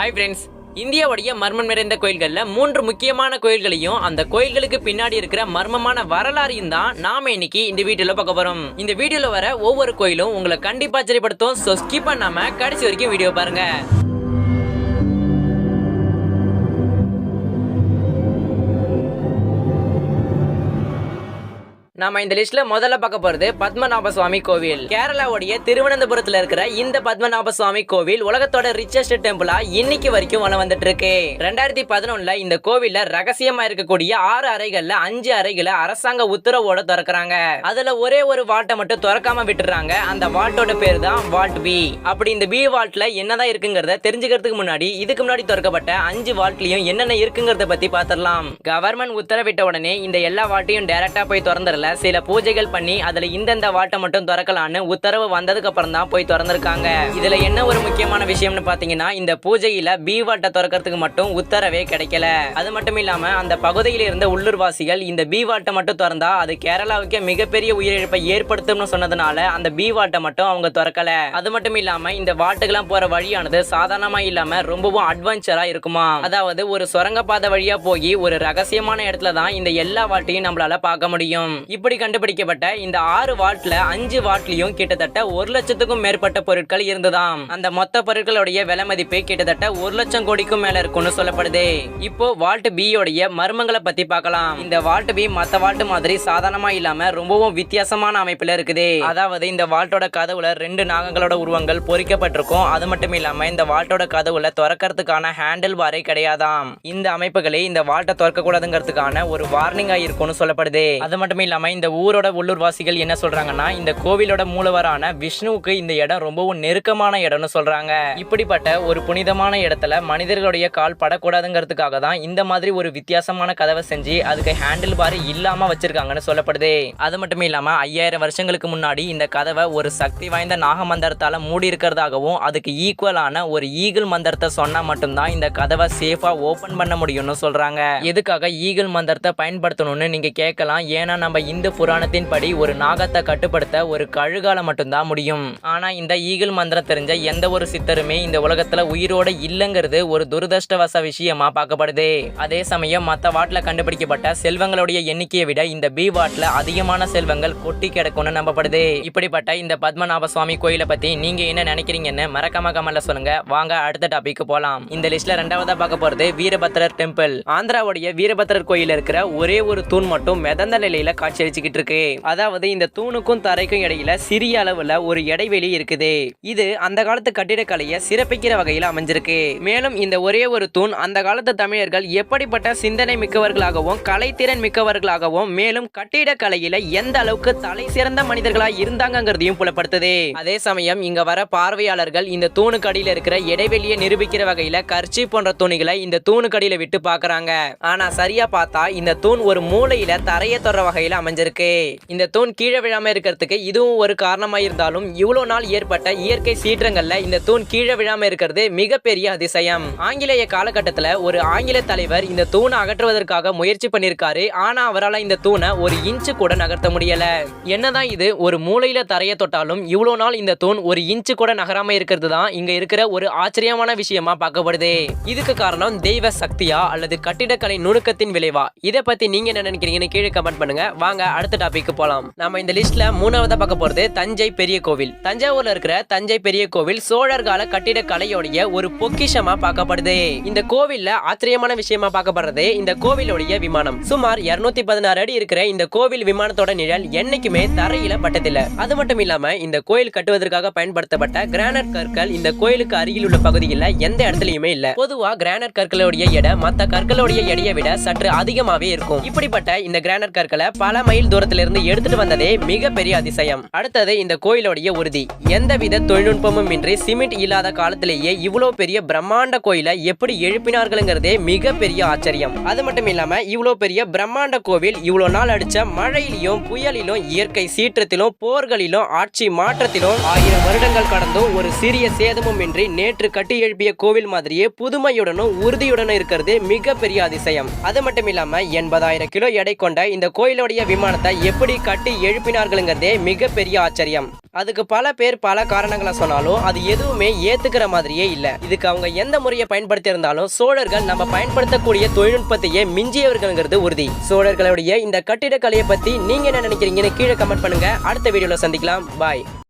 Hi friends இந்தியாவுடைய மர்மம் நிறைந்த கோயில்களில் மூன்று முக்கியமான கோயில்களையும் அந்த கோயில்களுக்கு பின்னாடி இருக்கிற மர்மமான வரலாறையும் தான் நாம இன்னைக்கு இந்த வீடியோல பார்க்க போறோம். இந்த வீடியோல வர ஒவ்வொரு கோயிலும் உங்களை கண்டிப்பா ஆச்சரியப்படுத்தும். ஸோ ஸ்கிப் பண்ணாம கடைசி வரைக்கும் வீடியோ பாருங்க. நாம இந்த லிஸ்ட்ல முதல்ல பார்க்க போறது பத்மநாப சுவாமி கோவில். கேரளாவுடைய திருவனந்தபுரத்துல இருக்கிற இந்த பத்மநாப சுவாமி கோவில் உலகத்தோட ரிச்சஸ்ட் டெம்பிளா இன்னைக்கு வரைக்கும் வளம் வந்துட்டு இருக்கு ரெண்டாயிரத்தி பதினொன்னுல இந்த கோவில்ல ரகசியமா இருக்கக்கூடிய ஆறு அறைகள்ல அஞ்சு அறைகளை அரசாங்க உத்தரவோட திறக்கறாங்க. அதுல ஒரே ஒரு வாட்டை மட்டும் திறக்காம விட்டுறாங்க அந்த வாட்டோட பேர் தான் வால்ட் பி அப்படி இந்த பி வால்ட்ல என்னதான் இருக்குங்கிறத தெரிஞ்சுக்கிறதுக்கு முன்னாடி இதுக்கு முன்னாடி திறக்கப்பட்ட அஞ்சு வால்ட்லயும் என்னென்ன இருக்குங்கிறத பத்தி பாத்திரலாம் கவர்மெண்ட் உத்தரவிட்ட உடனே இந்த எல்லா வாட்டையும் டைரக்டா போய் திறந்துடல. சில பூஜைகள் பண்ணி அதுல இந்தந்த வாட்டை மட்டும் திறக்கலான்னு உத்தரவு வந்ததுக்கு அப்புறம் தான் போய் திறந்திருக்காங்க. இதுல என்ன ஒரு முக்கியமான விஷயம்னு பாத்தீங்கன்னா இந்த பூஜையில பி வாட்டை திறக்கிறதுக்கு மட்டும் உத்தரவே கிடைக்கல. அது மட்டும் இல்லாம அந்த பகுதியில் இருந்த உள்ளூர்வாசிகள் இந்த பி வாட்டை மட்டும் திறந்தா அது கேரளாவுக்கே மிகப்பெரிய உயிரிழப்பை ஏற்படுத்தும்னு சொன்னதுனால அந்த பி வாட்டை மட்டும் அவங்க திறக்கல. அது மட்டும் இல்லாம இந்த வாட்டுக்கெல்லாம் போற வழியானது சாதாரணமா இல்லாம ரொம்பவும் அட்வென்ச்சரா இருக்குமா? அதாவது ஒரு சுரங்கப்பாதை வழியா போய் ஒரு ரகசியமான இடத்துல தான் இந்த எல்லா வாட்டையும் நம்மளால பார்க்க முடியும். இப்படி கண்டுபிடிக்கப்பட்ட இந்த ஆறு வாட்ல அஞ்சு வாட்லயும் கிட்டத்தட்ட ஒரு லட்சத்துக்கும் மேற்பட்ட பொருட்கள் இருந்ததாம். அந்த மொத்த பொருட்களுடைய விலை மதிப்பு கிட்டத்தட்ட ஒரு லட்சம் கோடிக்கும் மேல இருக்கும்னு சொல்லப்படுது. இப்போ வால்ட் பி உடைய மர்மங்களை பத்தி பார்க்கலாம். இந்த வால்ட் பி மத்த வால்ட் மாதிரி சாதாரணமா இல்லாம ரொம்பவும் வித்தியாசமான அமைப்புல இருக்குது. அதாவது இந்த வால்ட்டோட கதவுல ரெண்டு நாகங்களோட உருவங்கள் பொறிக்கப்பட்டிருக்கும். அது மட்டும் இல்லாம இந்த வால்ட்டோட கதவுல திறக்கிறதுக்கான ஹேண்டில் பாரே கிடையாதாம். இந்த அமைப்புகளே இந்த வால்ட்டை திறக்க கூடாதுங்கிறதுக்கான ஒரு வார்னிங்கா இருக்கும்னு சொல்லப்படுது. அது மட்டும் இல்லாம இந்த ஊரோட உள்ளூர்வாசிகள் என்ன சொல்றாங்கன்னா இந்த கோவிலோட மூலவரான விஷ்ணுவுக்கு இந்த இடம் ரொம்பவும் நெருக்கமான இடம்னு சொல்றாங்க. இப்படிப்பட்ட ஒரு புனிதமான இடத்துல மனிதர்களுடைய கால் படக்கூடாதுங்கிறதுக்காக தான் இந்த மாதிரி ஒரு வித்தியாசமான கதவை செஞ்சு அதுக்கு ஹேண்டில் பார் இல்லாம வச்சிருக்காங்கன்னு சொல்லப்படுது. அது மட்டும் இல்லாம ஐயாயிரம் வருஷங்களுக்கு முன்னாடி இந்த கதவை ஒரு சக்தி வாய்ந்த நாகமந்திரத்தால மூடி இருக்கிறதாகவும் அதுக்கு ஈக்குவலான ஒரு ஈகிள் மந்திரத்தை சொன்னா மட்டும்தான் இந்த கதவை சேஃபா ஓபன் பண்ண முடியும்னு சொல்றாங்க. எதுக்காக ஈகிள் மந்திரத்தை பயன்படுத்தணும்னு நீங்க கேட்கலாம். ஏன்னா நம்ம இந்த புராணத்தின் படி ஒரு நாகத்தை கட்டுப்படுத்த ஒரு கழுகால மட்டும்தான் முடியும். ஆனா இந்த ஈகிள் மந்திரம் தெரிஞ்ச எந்த ஒரு சித்தருமே இந்த உலகத்துல உயிரோட இல்லைங்கிறது ஒரு துரதிருஷ்டவச விஷயமா பார்க்கப்படுது. அதே சமயம் மத்த வாட்டில் கண்டுபிடிக்கப்பட்ட செல்வங்களுடைய எண்ணிக்கையை விட இந்த பி வாட்டில் அதிகமான செல்வங்கள் கொட்டி கிடக்கும்னு நம்பப்படுது. இப்படிப்பட்ட இந்த பத்மநாப சுவாமி கோயிலை பத்தி நீங்க என்ன நினைக்கிறீங்கன்னு மறக்காம கமெண்ட்ல சொல்லுங்க. வாங்க அடுத்த டாபிக் போலாம். இந்த லிஸ்ட்ல ரெண்டாவதா பார்க்க போறது வீரபத்திரர் டெம்பிள் ஆந்திராவுடைய வீரபத்திரர் கோயில் இருக்கிற ஒரே ஒரு தூண் மட்டும் மிதந்த நிலையில வச்சுக்கிட்டு இருக்கு அதாவது இந்த தூணுக்கும் தரைக்கும் இடையில சிறிய அளவுல ஒரு இடைவெளி இருக்குது. இது அந்த காலத்து கட்டிடக்கலையை சிறப்பிக்கிற வகையில் அமைஞ்சிருக்கு. மேலும் இந்த ஒரே ஒரு தூண் அந்த காலத்து தமிழர்கள் எப்படிப்பட்ட சிந்தனை மிக்கவர்களாகவும் கலைத்திறன் மிக்கவர்களாகவும் மேலும் கட்டிடக்கலையில எந்த அளவுக்கு தலை சிறந்த மனிதர்களா இருந்தாங்கிறதையும் புலப்படுத்துது. அதே சமயம் இங்க வர பார்வையாளர்கள் இந்த தூணுக்கு இருக்கிற இடைவெளியை நிரூபிக்கிற வகையில கர்ச்சி போன்ற துணிகளை இந்த தூணுக்கு அடியில விட்டு பாக்குறாங்க. ஆனா சரியா பார்த்தா இந்த தூண் ஒரு மூலையில தரையை தொடர வகையில் வகையில அமைஞ்சிருக்கு. இந்த தூண் கீழே விழாம இருக்கிறதுக்கு இதுவும் ஒரு காரணமா இருந்தாலும் இவ்வளவு நாள் ஏற்பட்ட இயற்கை சீற்றங்கள்ல இந்த தூண் கீழே விழாம இருக்கிறது மிகப்பெரிய அதிசயம். ஆங்கிலேய காலகட்டத்துல ஒரு ஆங்கில தலைவர் இந்த தூணை அகற்றுவதற்காக முயற்சி பண்ணிருக்காரு ஆனா அவரால் இந்த தூணை ஒரு இன்ச்சு கூட நகர்த்த முடியல. என்னதான் இது ஒரு மூலையில தரைய தொட்டாலும் இவ்வளவு நாள் இந்த தூண் ஒரு இன்ச்சு கூட நகராம இருக்கிறது தான் இங்க இருக்கிற ஒரு ஆச்சரியமான விஷயமா பார்க்கப்படுது. இதுக்கு காரணம் தெய்வ சக்தியா அல்லது கட்டிடக்கலை நுணுக்கத்தின் விளைவா? இதை பத்தி நீங்க என்ன நினைக்கிறீங்கன்னு கீழே கமெண்ட் பண்ணுங்க. வாங்க அடுத்த டாபிக் போலாம். நம்ம இந்த லிஸ்ட்ல மூணாவதா பார்க்க போறது தஞ்சை பெரிய கோவில். தஞ்சாவூர்ல இருக்கிற தஞ்சை பெரிய கோவில் சோழர் கால கட்டிடக்கலையோடைய ஒரு பொக்கிஷமா பார்க்கப்படுது. இந்த கோவில்ல ஆச்சரியமான விஷயமா பார்க்கப்படுறது இந்த கோவிலுடைய விமானம். சுமார் 216 பதினாறு அடி இருக்கிற இந்த கோவில் விமானத்தோட நிழல் என்னைக்குமே தரையில பட்டதில்ல. அது மட்டும் இல்லாம இந்த கோயில் கட்டுவதற்காக பயன்படுத்தப்பட்ட கிரானைட் கற்கள் இந்த கோயிலுக்கு அருகில் உள்ள பகுதியில் எந்த இடத்துலயுமே இல்ல. பொதுவா கிரானைட் கற்களுடைய எடை மத்த கற்களுடைய எடையை விட சற்று அதிகமாவே இருக்கும். இப்படிப்பட்ட இந்த கிரானைட் கற்களை பல மைல் தூரத்துல இருந்து எடுத்துட்டு வந்ததே மிகப்பெரிய அதிசயம். அடுத்தது இந்த கோயிலுடைய உறுதி. எந்தவித தொழில்நுட்பமும் இன்றி சிமெண்ட் இல்லாத காலத்திலேயே இவ்வளவு பெரிய பிரம்மாண்ட கோயிலை எப்படி எழுப்பினார்கள்ங்கிறதே மிகப்பெரிய ஆச்சரியம். அது மட்டும் இல்லாம இவ்வளவு பெரிய பிரம்மாண்ட கோவில் இவ்வளவு நாள் அடிச்ச மழையிலும் புயலிலும் இயற்கை சீற்றத்திலும் போர்களிலும் ஆட்சி மாற்றத்திலும் ஆயிரம் வருடங்கள் கடந்தும் ஒரு சிறிய சேதமும் இன்றி நேற்று கட்டி எழுப்பிய கோவில் மாதிரியே புதுமையுடனும் உறுதியுடனும் இருக்கிறது மிகப்பெரிய அதிசயம். அது மட்டும் இல்லாம எண்பதாயிரம் கிலோ எடை கொண்ட இந்த கோயிலுடைய விமானத்தை எப்படி கட்டி எழுப்பினார்கள்ங்கிறதே மிகப்பெரிய ஆச்சரியம். அதுக்கு பல பேர் பல காரணங்களை சொன்னாலும் அது எதுவுமே ஏத்துக்கிற மாதிரியே இல்ல. இதுக்கு அவங்க எந்த முறையை பயன்படுத்தி இருந்தாலும் சோழர்கள் நம்ம பயன்படுத்தக்கூடிய தொழில்நுட்பத்தையே மிஞ்சியவர்கள்ங்கிறது உறுதி. சோழர்களுடைய இந்த கட்டிடக்கலையை பத்தி நீங்க என்ன நினைக்கிறீங்கன்னு கீழே கமெண்ட் பண்ணுங்க. அடுத்த வீடியோல சந்திக்கலாம். பாய்